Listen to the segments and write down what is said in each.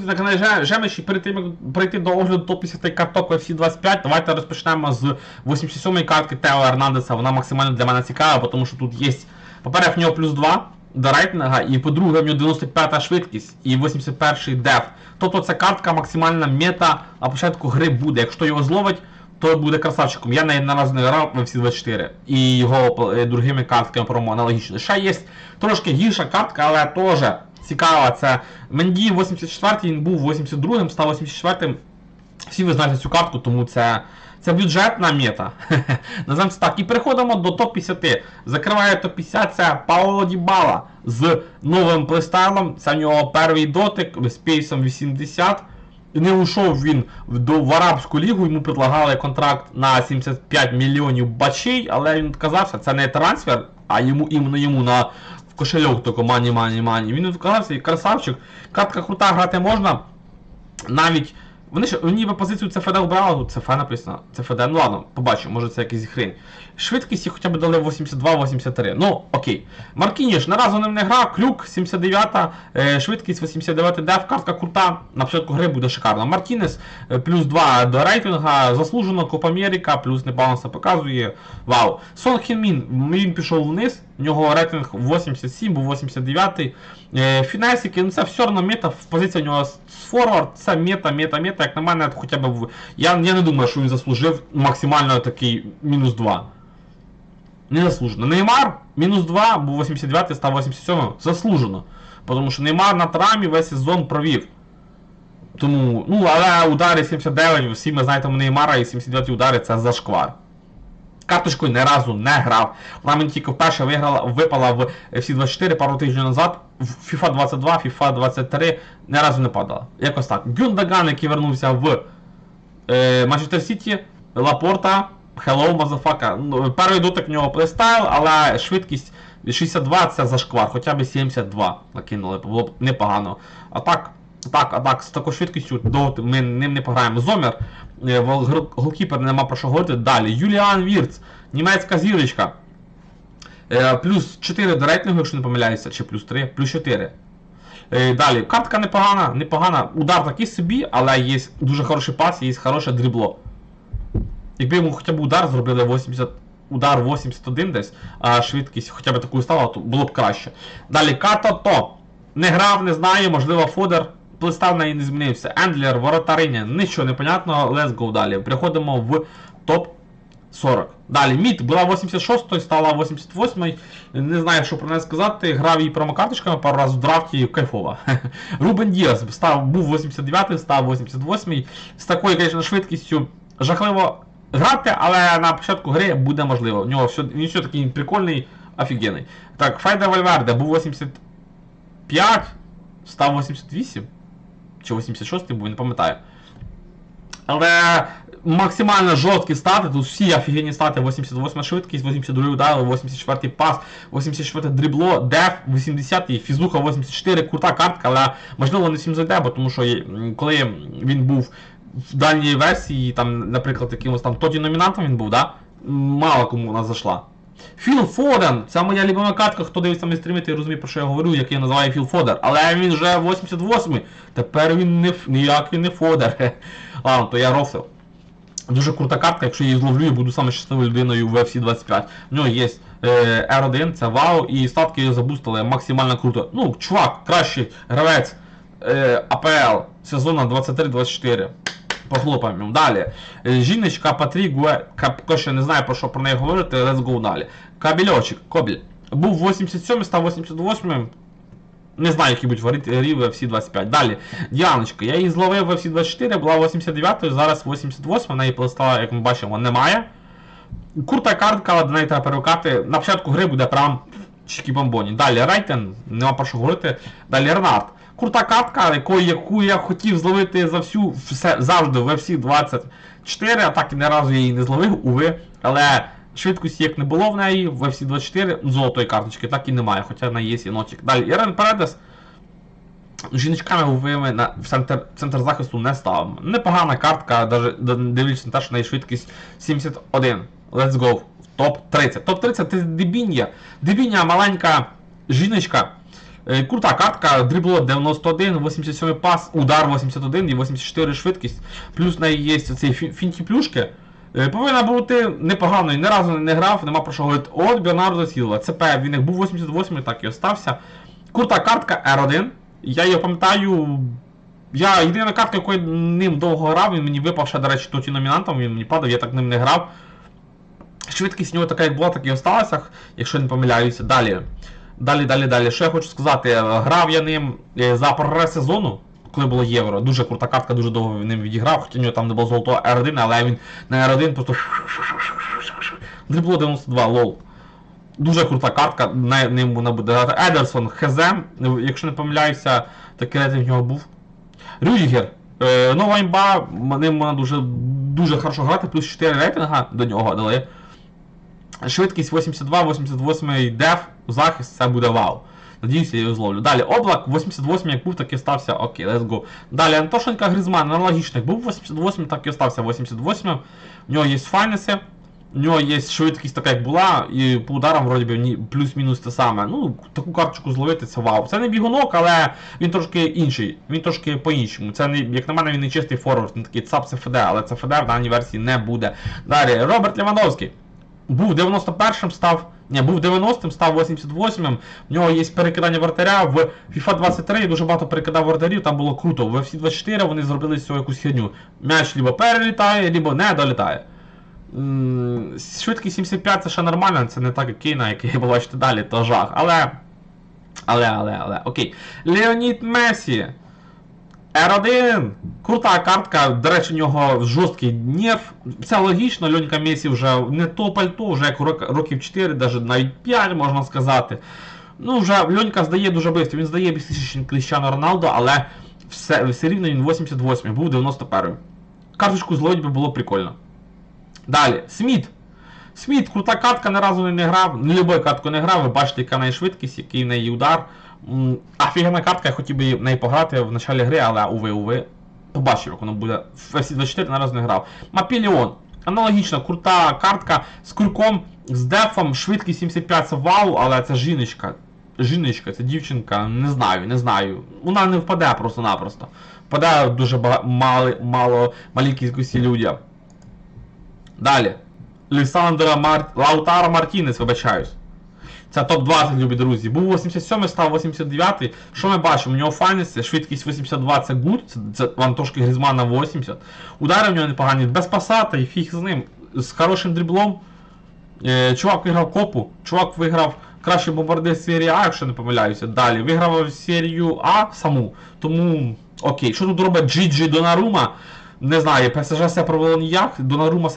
на каналі Жемиші, перед тим як прийти до огляду топ-50 карток в FC 25, давайте розпочнемо з 87-ї картки Тео Ернандеса. Вона максимально для мене цікава, тому що тут є, по-перше, в нього плюс 2 до рейтинга, і по-друге, в нього 95-та швидкість і 81-й деф. Тобто ця картка максимальна мета на початку гри буде. Якщо його зловить, то буде красавчиком. Я неї наразі не грав в FC 24 і його е, другими картками промо аналогічно. Ще є трошки гірша картка, але теж цікава. Це Менді 84-й, він був 82-м, став 84-м. Всі ви знаєте цю картку, тому це, це бюджетна мета. Називаємо це так. І переходимо до топ-50. Закриває топ-50 це Паоло Дібала з новим плейстайлом. Це в нього перший дотик з пейсом 80. Не ушов він в Арабську лігу, йому предлагали контракт на 75 мільйонів бачей, але він відказався, це не трансфер, а йому іменно йому на в кошельок тільки мані, мані, мані. Він відказався і красавчик. Картка крута грати можна. Навіть. Вони ж ніби позицію ЦФД обрали, ЦФ написано. ЦФД, ну ладно, побачимо, може це якийсь хрень. Швидкість їх хоча б дали 82-83. Ну, окей. Маркініш на разу ним не грав, клюк 79, е, швидкість 89 деф, картка крута. На початку гри буде шикарно. Мартінес е, плюс 2 до рейтинга, заслужено Копа Америка, плюс себе показує. Вау. Сон Хінмін, він пішов вниз, в нього рейтинг 87, був 89. Е, Фінесики, ну це все одно мета, позиція у нього форвард, це мета, мета, мета, як на мене, хоча б я, я не думаю, що він заслужив максимально такий мінус 2. Незаслужено. Неймар мінус 2, був 89, став 87. Заслужено. Тому що Неймар на травмі весь сезон провів. Тому, ну, але удари 79, всі ми знаємо Неймара і 79 удари це зашквар. Карточкою не разу не грав. Вона мені тільки вперше виграла, випала в FC 24 пару тижнів назад. В FIFA 22, FIFA 23 не разу не падала. Якось так. Гюндаган, який вернувся в е, Манчестер Сіті, Лапорта, Hello, мазафака. Ну, перший дотик в нього плейстайл, але швидкість 62 це зашквар, хоча б 72 накинули, було б непогано. А так, так, а так, з такою швидкістю довго ми ним не пограємо. Зомер, е, гол- гол- голкіпер нема про що говорити. Далі. Юліан Вірц, німецька зірочка. Е, Плюс 4 до рейтингу, якщо не помиляюся, чи плюс 3, плюс 4. Е, Далі, картка непогана, непогана. Удар такий собі, але є дуже хороший пас, є хороше дрібло. Якби йому хоча б удар зробили 80, удар 81 десь, а швидкість хоча б таку стала, то було б краще. Далі Като То. Не грав, не знаю, можливо, Фодер. Плестав неї не змінився. Ендлер, Воротариня, нічого не понятно, let's go далі. Переходимо в топ 40. Далі Мід була 86 стала 88 Не знаю, що про неї сказати. Грав її промокарточками пару разів в драфті кайфова. Рубен Діас став, був 89-й, став 88-й. З такою, звісно, швидкістю жахливо грати, але на початку гри буде можливо. У нього все, він все такий прикольний, офігенний. Так, Файда Вальверде був 85, став 88. Чи 86-й був, не пам'ятаю. Але максимально жорсткі стати, тут всі офігенні стати, 88 швидкість, 82 удар, 84 пас, 84 дрібло, деф, 80 фізуха 84, крута картка, але можливо не всім зайде, бо тому що коли він був в дальній версії, там, наприклад, якимось там тоді номінантом він був, да? мало кому вона зайшла. Філ Фоден, це моя любима картка, хто дивиться мої стріми, той розуміє, про що я говорю, як я називаю Філ Фодер. Але він вже 88-й. Тепер він не ф- ніякий не Фодер. Ладно, то я рофлив. Дуже крута картка, якщо я її зловлю, я буду саме щасливою людиною в UFC 25. В нього є е, R1, це вау, і статки забустили максимально круто. Ну, чувак, кращий гравець АПЛ сезону 23-24. Похлопаємо. Далі. Е, Жіночка Патрік Гуе. Кап- ще не знаю про що про неї говорити, let's go далі. Кабельочок, Кобіль. Був 87, став 88. Не знаю, які будуть варити рів в FC 25. Далі. Діаночка. Я її зловив в FC 24, була 89, зараз 88, вона її пластала, як ми бачимо, немає. Крута картка, але до неї треба перевикати. На початку гри буде прям чікі бомбоні. Далі Рейтен, нема про що говорити. Далі Ренард. Крута картка, яку, я хотів зловити за всю все, завжди в FC 24, а так і не разу я її не зловив, уви. Але швидкості як не було в неї, в FC 24 золотої карточки так і немає, хоча вона є єнотик. Далі Ірен Передес. Жіночками вивели на в центр, центр захисту не ставимо. Непогана картка, д- дивлячись на те, що неї швидкість 71. Let's go. Топ 30. Топ 30 це Дебіння. Дебіння маленька жіночка. Е, Крута картка, дрибло 91, 87 пас, удар 81 і 84 швидкість. Плюс в неї є ці фінті плюшки. Е, Повинна бути непоганою, ні разу не грав, нема про що говорити. От Бернардо Сілва. ЦП, він як був 88 так і остався. Крута картка R1. Я її пам'ятаю. Я єдина картка, якою ним довго грав, він мені випав ще, до речі, тоді номінантом, він мені падав, я так ним не грав. Швидкість у нього така, як була, так і осталася, якщо не помиляюся. Далі. Далі, далі, далі. Що я хочу сказати? Грав я ним е, за прогрес сезону, коли було євро. Дуже крута картка, дуже довго ним відіграв, хоча у нього там не було золотого R1, але він на R1 просто. Дрибло 92, лол. Дуже крута картка, ним вона буде грати. Едерсон, ХЗ, якщо не помиляюся, такий рейтинг в нього був. Рюдігер. Е, нова імба, ним можна дуже, дуже хорошо грати, плюс 4 рейтинга до нього дали. Швидкість 82, 88 деф, захист, це буде вау. Надіюся, я його зловлю. Далі, облак 88 як був, так і стався. Окей, let's go. Далі, Антошенка Гризман, аналогічно, як був 88, так і остався 88. У нього є файнеси, у нього є швидкість така, як була, і по ударам вроді би плюс-мінус те саме. Ну, таку карточку зловити, це вау. Це не бігунок, але він трошки інший. Він трошки по-іншому. Це не, як на мене, він не чистий форвард, він такий ЦАП це ФД, але це ФД в даній версії не буде. Далі, Роберт Левандовський. Був 91-м, став. Ні, був 90-м, став 88-м. В нього є перекидання вратаря. В FIFA 23 дуже багато перекидав вратарів, там було круто. В FC 24 вони зробили з цього якусь херню. М'яч либо перелітає, либо не долітає. М, Швидкість 75 це ще нормально, це не так як Кейна, який ви бачите далі, то жах. Але. Але, але, але. Окей. Леонід Месі. R1. Крута картка, до речі, у нього жорсткий нерв. Це логічно, Льонька Месі вже не то пальто, вже як рок- років 4, навіть навіть 5, можна сказати. Ну, вже Льонька здає дуже швидко, він здає більше, ніж Роналдо, але все, все рівно він 88 був 91 Карточку зловить би було прикольно. Далі, Сміт. Сміт, крута катка, ні разу не грав, ні любою катку не грав, ви бачите, яка в неї швидкість, який в неї удар. М, Офігенна катка, я хотів би в неї пограти в началі гри, але уви, уви. Побачив, як воно буде. В FC24 ні разу не грав. Мапіліон. Аналогічно, крута картка з курком, з дефом, швидкість 75 це вау, але це жіночка. Жіночка, це дівчинка, не знаю, не знаю. Вона не впаде просто-напросто. Впаде дуже мало, мало малій кількості людям. Далі. Лісандра Мар... Лаутара Мартінес, вибачаюсь. Це топ-20, любі друзі. Був 87 став 89 Що ми бачимо? У нього файниці, швидкість 82 це гуд, це, це вам Грізмана 80. Удари в нього непогані, без пасата і фіг з ним. З хорошим дріблом. Е, чувак виграв копу, чувак виграв кращий бомбардир серії А, якщо не помиляюся. Далі виграв серію А саму. Тому окей, що тут робить Джиджі Донарума? Не знаю, ПСЖ все провело ніяк, Донарума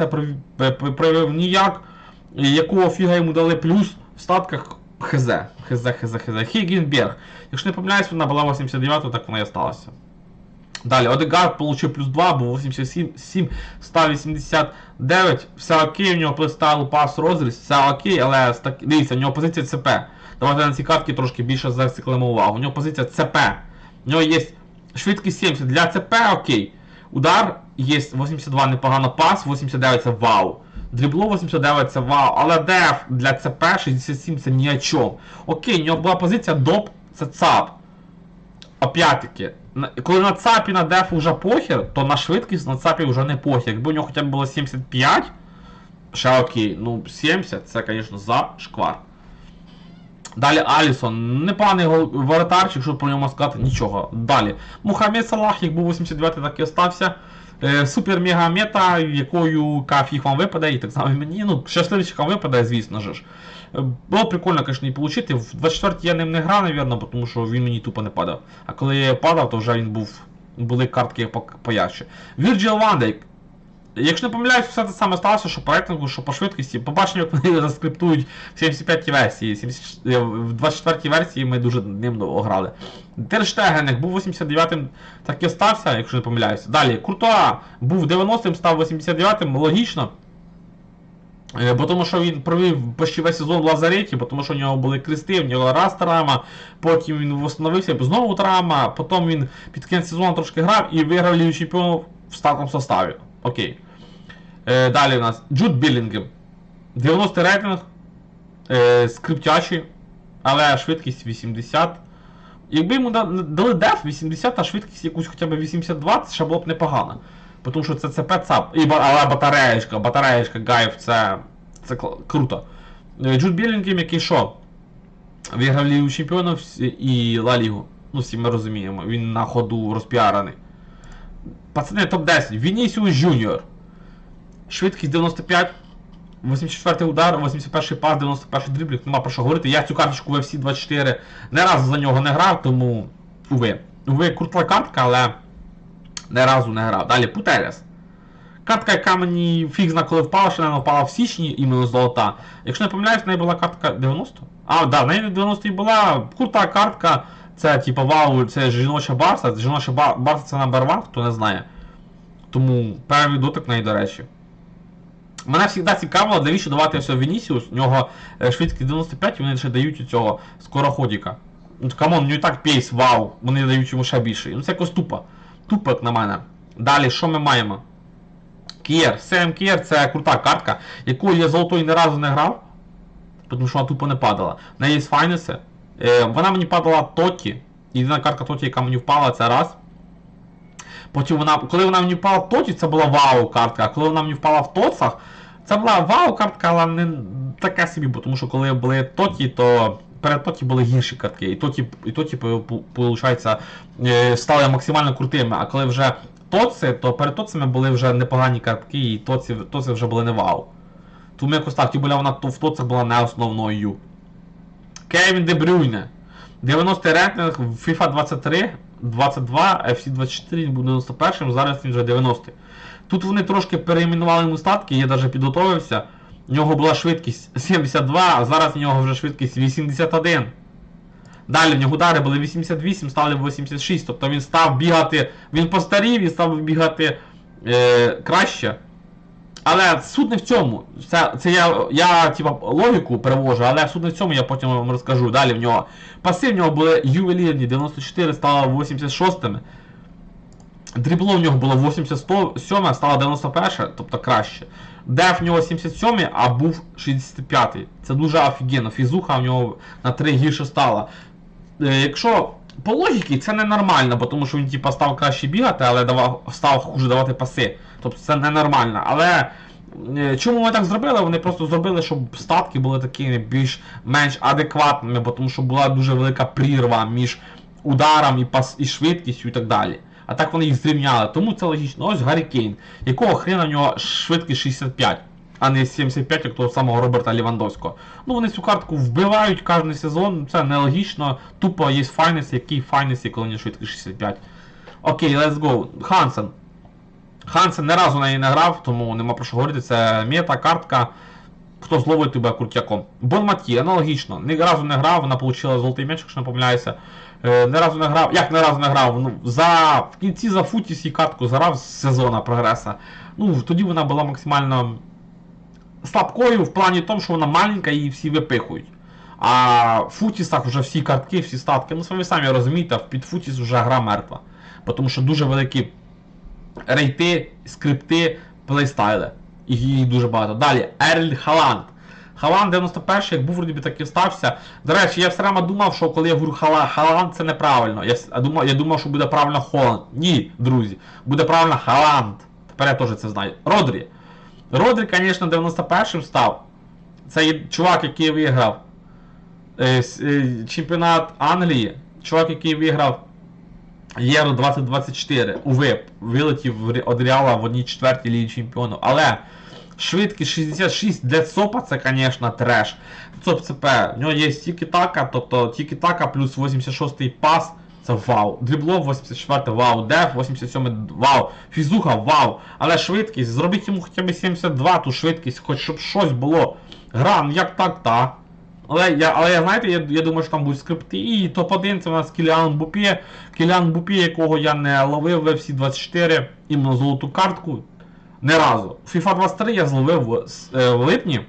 п- провів ніяк. Якого фіга йому дали плюс в статках ХЗ. ХЗ, ХЗ, ХЗ. Хіггінберг. Якщо не помиляюсь, вона була 89, так вона і осталася. Далі, Одегард получив плюс 2, був 87, 7, став 89. Все окей, у нього плейстайл, пас, розріз, все окей, але дивіться, у нього позиція ЦП. Давайте на ці картки трошки більше зациклимо увагу. У нього позиція ЦП. У нього є швидкість 70 для ЦП, окей. Удар є 82 непогано пас, 89 це вау. Дрібло 89 це вау, але деф для ЦП 67 це ні о чому. Окей, у нього була позиція доп, це ЦАП. Опять-таки, коли на ЦАПі на дефу вже похер, то на швидкість на ЦАПі вже не похер. Якби у нього хоча б було 75, ще окей. Ну, 70 це, звісно, за шквар. Далі Алісон, непоганий воротарчик, що про нього сказати, нічого. Далі. Мухаммед Салах, як був 89-й, так і остався. Е, супер мега мета, якою кафіг вам випаде, і так само мені. Ну, щасливчикам випаде, звісно ж. Е, Було прикольно, звісно, і отримати. В 24 я ним не грав, напевно, тому що він мені тупо не падав. А коли я падав, то вже він був. Були картки поярче. Van Dijk. Якщо не помиляюсь, все те саме сталося, що по рейтингу, що по швидкості. Побачимо, як вони заскриптують в 75-й версії. 70 е, В 24-й версії ми дуже ним довго грали. Терштеген, як був 89-м, так і остався, якщо не помиляюся. Далі, Куртуа був 90-м, став 89-м, логічно. Е, Бо тому що він провів почти весь сезон в лазареті, бо тому що у нього були крести, в нього раз травма, потім він встановився, знову травма, потім він під кінець сезону трошки грав і виграв Лігу Чемпіонів в статному составі. Окей. Е, далі у нас Джуд Білінгем. 90 рейтинг. Е, скриптячий, але швидкість 80. Якби йому дали деф 80, а швидкість якусь хоча б 82, це ще було б непогано. Тому що це ЦП ЦАП. І, але батареєчка, батареєчка, гайв, це, це круто. Е, Джуд Білінгем, який що? Виграв Лігу Чемпіонів і Ла Лігу. Ну, всі ми розуміємо, він на ходу розпіарений. Пацани, топ-10. Вінісіус Жуніор. Швидкість 95. 84 удар, 81 пас, 91 дріблінг, нема про що говорити. Я цю карточку в FC 24 не разу за нього не грав, тому. Уви. Уви, крута картка, але не разу не грав. Далі Путерес. Картка, яка мені фіг зна коли впала, що вона впала в січні, іменно золота. Якщо не помиляюсь, в неї була картка 90? А, да, в неї 90 і була. Крута картка. Це типа вау, це жіноча барса. Жіноча барса це number one, хто не знає. Тому перший дотик в неї, до речі. Мене завжди цікавило, навіщо давати все Вінісіус, у нього е, швидкість 95 і вони ще дають у цього скороходіка. Ну, камон, у нього і так пейс, вау, вони дають йому ще більше. Ну це якось тупо. Тупо, як на мене. Далі, що ми маємо? Кієр. Сем Кієр це крута картка, яку я золотою ні разу не грав, тому що вона тупо не падала. В неї є файнеси. Е, вона мені падала Тоті. Єдина картка Тоті, яка мені впала, це раз. Потім вона, коли вона мені впала в Тоті, це була вау картка, а коли вона мені впала в Тоцах, це була вау картка, але не таке собі, бо тому що коли були Тоті, то перед Тоті були гірші картки. І Тоті, і Тоті виходить, стали максимально крутими. А коли вже Тоци, то перед Тоцами були вже непогані картки, і Тоці, Тоці вже були не вау. Тому якось так, тим вона в Тоцах була не основною. Кевін Де Брюйне. 90 рейтинг FIFA 23, 22, FC 24 він був 91, зараз він вже 90. Тут вони трошки переіменували йому статки, я навіть підготовився. У нього була швидкість 72, а зараз у нього вже швидкість 81. Далі в нього удари були 88, стали 86. Тобто він став бігати, він постарів і став бігати е, краще. Але суть не в цьому. Це, це я, я типа, логіку перевожу, але суть не в цьому я потім вам розкажу. Далі в нього. Паси в нього були ювелірні 94, стало 86. Дрібло в нього було 87, стало 91, тобто краще. Деф в нього 77, а був 65. Це дуже офігенно. Фізуха в нього на 3 гірше стала. Е, якщо по логіці це ненормально, бо тому що він типа став краще бігати, але давав, став хуже давати паси. Тобто це ненормально. Але е, чому вони так зробили? Вони просто зробили, щоб статки були такими більш-менш адекватними, бо тому що була дуже велика прірва між ударом і пас і швидкістю і так далі. А так вони їх зрівняли. Тому це логічно. Ось Гаррі Кейн. Якого хрена в нього швидкість 65, а не 75, як того самого Роберта Лівандовського. Ну вони цю картку вбивають кожен сезон, це нелогічно. Тупо є файнес, який файнес, коли не швидкість 65. Окей, let's go. Хансен. Хансен не разу на неї не грав, тому нема про що говорити. Це мета, картка. Хто зловить тебе крутяком. Бон Маті, аналогічно. Ні разу не грав, вона отримала золотий м'яч, якщо не помиляюся. Е, не разу не грав. Як не разу не грав? Ну, за, в кінці за Футіс її картку заграв з сезону прогреса. Ну, тоді вона була максимально слабкою в плані тому, що вона маленька і всі випихують. А в Футісах вже всі картки, всі статки. Ну, ви самі розумієте, під Футіс вже гра мертва. Тому що дуже великі рейти, скрипти, плейстайли. І їх дуже багато. Далі, Ерль Халанд. Халанд 91 як був вроді так і стався. До речі, я все время думав, що коли я говорю Хала, Халанд це неправильно. Я, я, думав, я думав, що буде правильно Холанд. Ні, друзі, буде правильно Халанд. Тепер я теж це знаю. Родрі. Родрі, звісно, 91-м став. Це чувак, який виграв е, е, чемпіонат Англії. Чувак, який виграв Євро 2024 у ВИП вилетів від Реала в одній четвертій лігі чемпіонів. Але швидкість 66 для ЦОПа це, звісно, треш. ЦОП ЦП, в нього є тільки така, тобто тільки така плюс 86-й пас. Це вау. Дрібло 84 вау, деф 87 вау, фізуха вау. Але швидкість, зробіть йому хоча б 72 ту швидкість, хоч щоб щось було. Гра, ну як так, та. Але я, але я знаєте, я, я думаю, що там будуть скрипти. І топ-1 це у нас Кіліан Бупє. Кіліан Бупє, якого я не ловив в FC 24, іменно золоту картку. Не разу. FIFA 23 я зловив в, е, в липні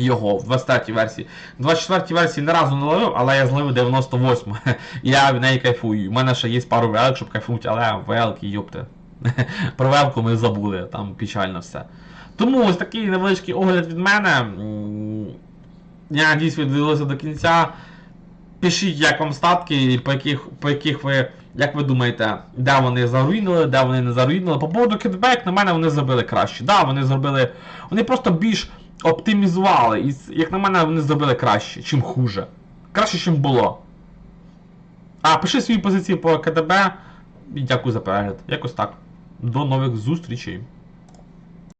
його в 23 версії. В 24 версії не разу не ловив, але я зловив 98. Я в неї кайфую. У мене ще є пару велик, щоб кайфувати, але велики, йопте. Про велку ми забули, там печально все. Тому ось такий невеличкий огляд від мене. Я надіюсь, ви дивилися до кінця. Пишіть, як вам статки, по яких, по яких ви, як ви думаєте, де вони заруїнили, де вони не заруїнили. По поводу кітбек, на мене вони зробили краще. Да, вони зробили. Вони просто більш оптимізували. І, як на мене, вони зробили краще, чим хуже. Краще, чим було. А, пиши свої позиції по КДБ. І дякую за перегляд. Якось так. До нових зустрічей.